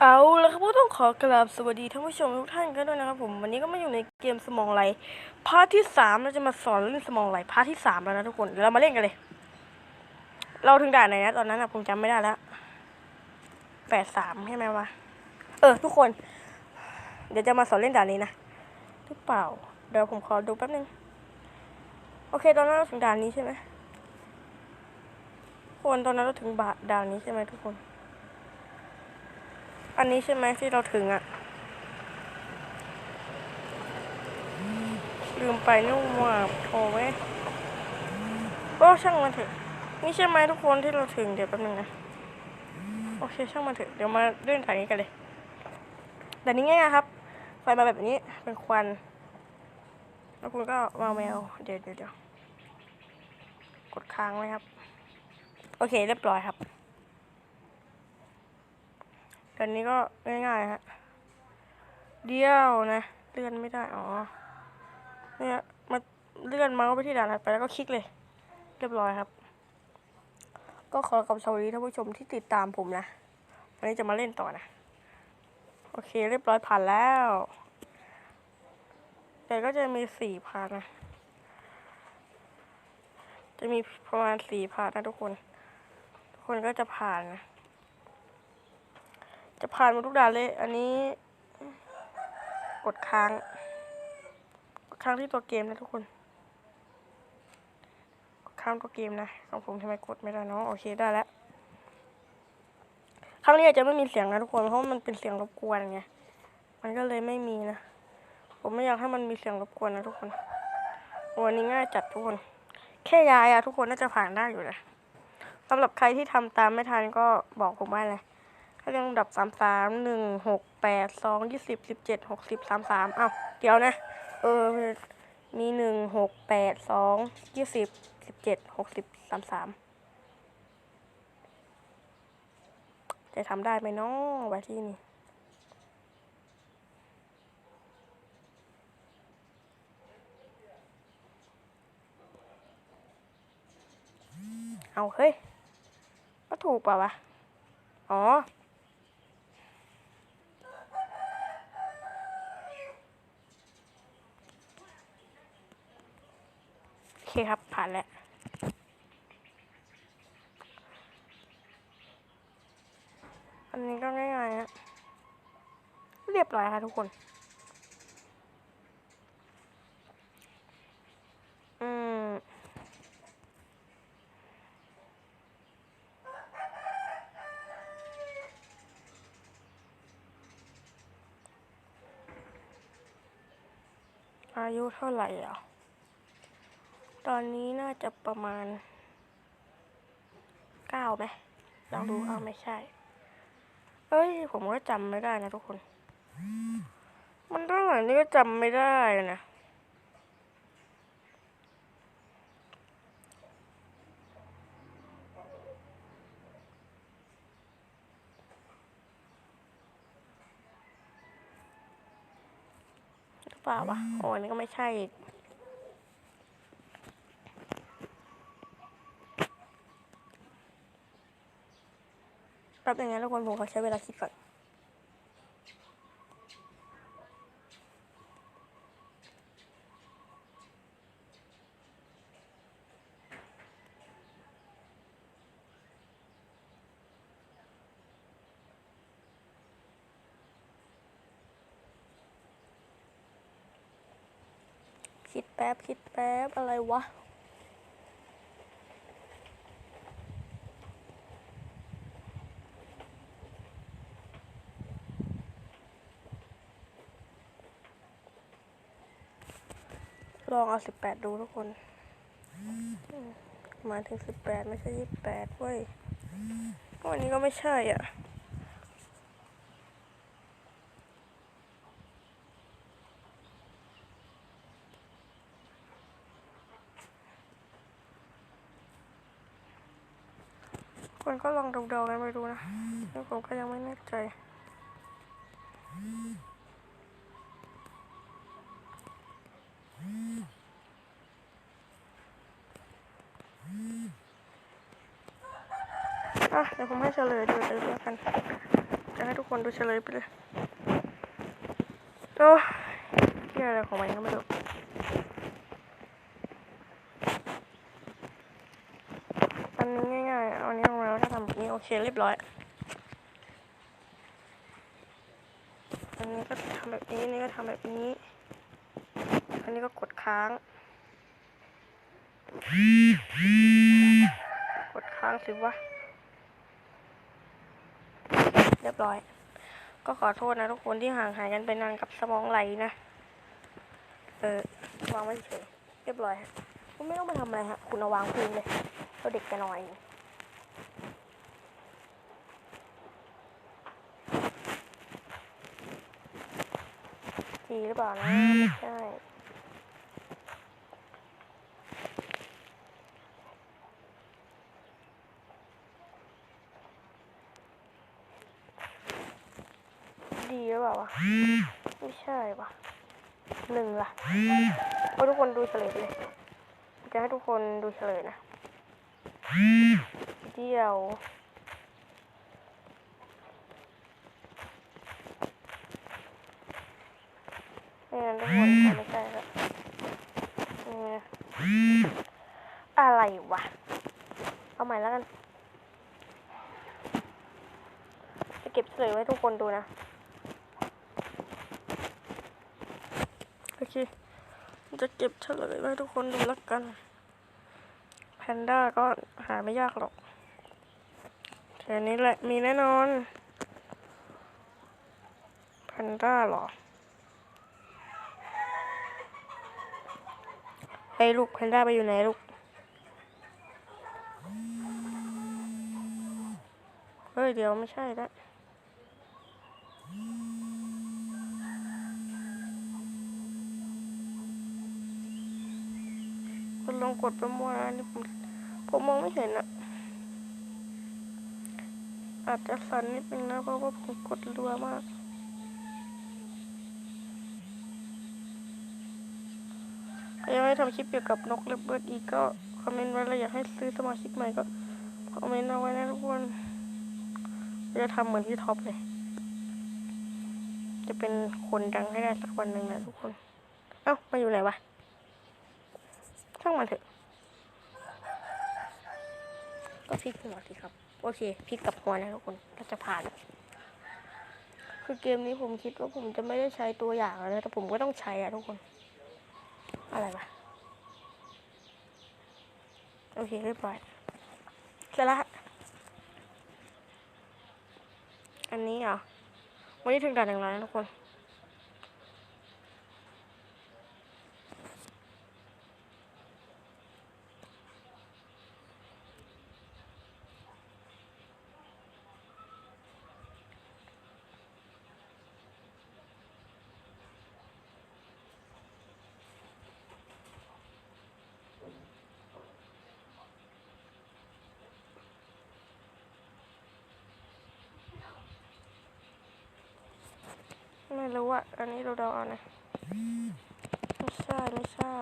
เอาแล้วครับก็ต้องขอกราบสวัสดีท่านผู้ชมทุกท่านกันด้วยนะครับผมวันนี้ก็มาอยู่ในเกมสมองไหลพาร์ทที่สามเราจะมาสอนเล่นสมองไหลพาร์ทที่สามแล้วนะทุกคนเดี๋ยวเรามาเล่นกันเลย เราถึงด่านไหนนะตอนนั้นอะผมจำไม่ได้แล้วแปดสามใช่ไหมวะเออ ทุกคน เดี๋ยวจะมาสอนเล่นด่านนี้นะหรือเปล่า เดี๋ยวผมขอดูแป๊บนึงโอเค ตอนนั้นเราถึงด่านนี้ใช่ไหมทุกคนตอนนั้นเราถึงบาด่านนี้ใช่ไหมทุกคน อันนี้ใช่ไหมที่เราถึงอะลืมไปนี่หว่าโทรไว้ก็ช่างมันเถอะ นี่ใช่ไหมทุกคนที่เราถึงเดี๋ยวแป๊บนึงนะ โอเคช่างมันเถอะ เดี๋ยวมาเล่นถ่ายนี้กันเลย แต่นี้ง่ายครับ ไฟมาแบบนี้เป็นควัน แล้วคุณก็วางแมว เดี๋ยวเดี๋ยวกดค้างไว้ครับ โอเคเรียบร้อยครับ อนนี้ก็ง่ายๆฮะเดียวนะเลื่อนไม่ได้อ๋อเนี่ยมาเลื่อนเมาส์ไปที่ด่านถัดไปแล้วก็คลิกเลย เรียบร้อยครับ ก็ขอกับสวัสดีท่านผู้ชมที่ติดตามผมนะวันนี้จะมาเล่นต่อนะ โอเคเรียบร้อยผ่านแล้ว แต่ก็จะมีสี่พาร์ทนะ จะมีประมาณสี่พาร์ทนะทุกคน ทุกคนก็จะผ่านนะ จะผ่านมดทุกด่านเลย อันนี้ กดค้าง กดค้างที่ตัวเกมนะทุกคน กดค้างตัวเกมนะ ของผมทำไมกดไม่ได้เนาะโอเคได้แล้วครั้งนี้อาจจะไม่มีเสียงนะทุกคน เพราะมันเป็นเสียงรบกวนไง มันก็เลยไม่มีนะ ผมไม่อยากให้มันมีเสียงรบกวนนะทุกคนวันนี้ง่ายจัดทุกคน แค่ย้ายอะทุกคนน่าจะผ่านได้อยู่นะสำหรับใครที่ทำตามไม่ทันก็บอกผมว่าเลย ถ้าเรียงลำดับสามสามหนึ่งหกแปดสองยี่สิบสิบเจ็ดหกสิบสามสามเอ้าเดี๋ยวนะ เออ มีหนึ่งหกแปดสองยี่สิบสิบเจ็ดหกสิบสามสามจะทำได้ไหมเนาะไว้ที่นี่เอาเฮ้ยก็ถูกเปล่าวะ อ๋อ โอเคครับ ผ่านแล้วอันนี้ก็ง่ายๆฮะเรียบร้อยค่ะทุกคน อืม อายุเท่าไหร่อะ ตอนนี้น่าจะประมาณเก้าไหมลองดูอ้าวไม่ใช่ เอ้ย ผมก็จำไม่ได้นะทุกคน มันเท่าไหร่นี่ก็จำไม่ได้นะหรือเปล่าวะโอ้อันนี้ก็ไม่ใช่อีก ป๊บนึงนะทุกคนผมขอใช้เวลาคิดก่อนคิดแป๊บคิดแป๊บอะไรวะ ลองเอาสิบแปดดูทุกคนมมาถึงสิบแปดไม่ใช่ยี่สิบแปดเว้ยวันนี้ก็ไม่ใช่อะคนก็ลองเดาๆกันไปดูนะแล้วผมก็ยังไม่แน่ใจ อะเดี๋ยวผมให้เฉลยดูเลยแล้วกัน จะให้ทุกคนดูเฉลยไปเลยโอ้เที่ยอะไรของมันก็ไม่รู้อันนี้ง่ายๆเอาอันนี้ลงมาแล้วก็ทำแบบนี้โอเคเรียบร้อย อันนี้ก็ทำแบบนี้นี่ก็ทำแบบนี้ อันนี้ก็กดค้างกดค้างสิวะ รียบร้อย ก็ขอโทษนะทุกคนที่ห่างหายกันไปนานกับสมองไหลนะ เออวางไว้เฉยเรียบร้อยฮะคุณไม่ต้องมาทำอะไรฮะคุณเอาวางพื้นเลยเราเด็กจะนอนเองดีหรือเปล่านะไม่ใช่ ดีหรือเปล่าวะไม่ใช่วะหนึ่งล่ะเอาทุกคนดูเฉลยเลย จะให้ทุกคนดูเฉลยนะเดียวไม่งั้นทุกคนไม่ใช่แล้วนี่นะอะไรวะ เอาใหม่แล้วกัน จะเก็บเฉลยไว้ทุกคนดูนะ โอเค จะเก็บเฉลยไว้ทุกคนดูแล้วกัน แพนด้าก็หาไม่ยากหรอกแค่นี้แหละมีแน่นอน แพนด้าหรอไอ้ลูกแพนด้าไปอยู่ไหนลูก เฮ้ย เดี๋ยวไม่ใช่ละคุณลอง กดปมั่วนะนี่ผมผมมองไม่เห็นอะอาจจะสั่นนิดนึงนะเพราะว่าผมกดรัวมากใครยังไม่ทำคลิปเกี่ยวกับนกเลเบิร์ดอีกก็คอมเมนต์ไว้แล้วอยากให้ซื้อสมาชิกใหม่ก็คอมเมนต์เอาไว้นะทุกคนจะทำเหมือนพี่ท็อปเลย จะเป็นคนดังให้ได้สักวันหนึ่งนะทุกคน เอ้า มาอยู่ไหนวะ ช่างมันเถอะ ก็พลิกหัวสิครับ โอเคพลิกกับหัวนะทุกคนก็จะผ่าน คือเกมนี้ผมคิดว่าผมจะไม่ได้ใช้ตัวอย่างแล้วนะแต่ผมก็ต้องใช้อะทุกคน อะไรวะโอเคเรียบร้อยเสร็จละอันนี้เหรอวันนี้ถึงด่านหนึ่งแล้วนะทุกคน ไม่รู้อะ อันนี้เราเดาเอานะ ไม่ใช่ ไม่ใช่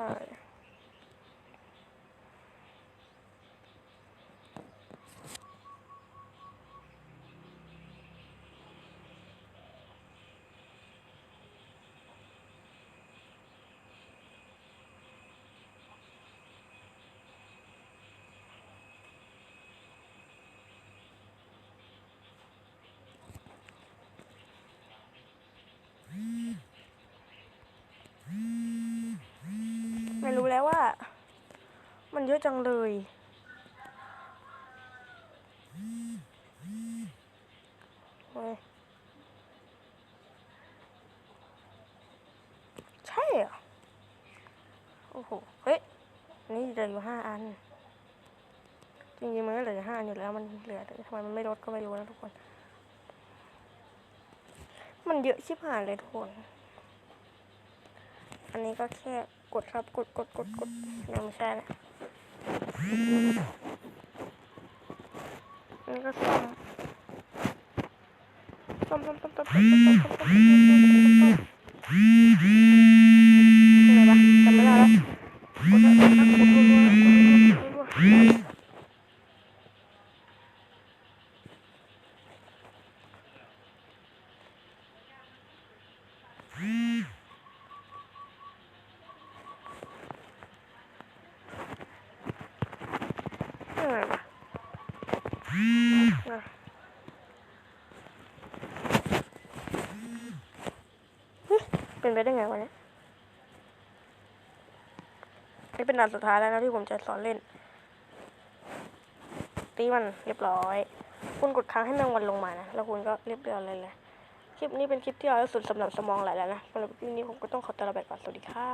ไม่รู้แล้วว่า มันเยอะจังเลย ใช่เหรอ โอ้โห เฮ้ย นี่เหลืออยู่ห้าอัน จริงๆมันก็เหลือห้าอันอยู่แล้ว มันเหลือแต่ทำไมมันไม่ลดก็ไม่รู้นะทุกคน มันเยอะชิบหายเลยทุกคน อันนี้ก็แค่กดครับกดกดกดกดยังไม่ใช่นะอันนี้ก็ซ่อมซ่อมซ่อมซ่อมซ่อมซ่อมซ่อมซ่อมซ่อมซ่อมซ่อมซ่อมอะไรวะจำไม่ได้แล้วกดแล้วกดแล้วกดรัวๆกดรัวๆกดรัวๆ อะไรวะนะเฮ้ย เป็นไปได้ไงวะเนี่ยนี่เป็นด่านสุดท้ายแล้วนะที่ผมจะสอนเล่น ตีมันเรียบร้อย คุณกดค้างให้แมงวันลงมานะ แล้วคุณก็เรียบร้อยเลยแหละคลิปนี้เป็นคลิปที่ยาวที่สุดสำหรับสมองไหลแล้วนะสำหรับคลิปนี้ผมก็ต้องขอตัวลาไปก่อน สวัสดีค่ะ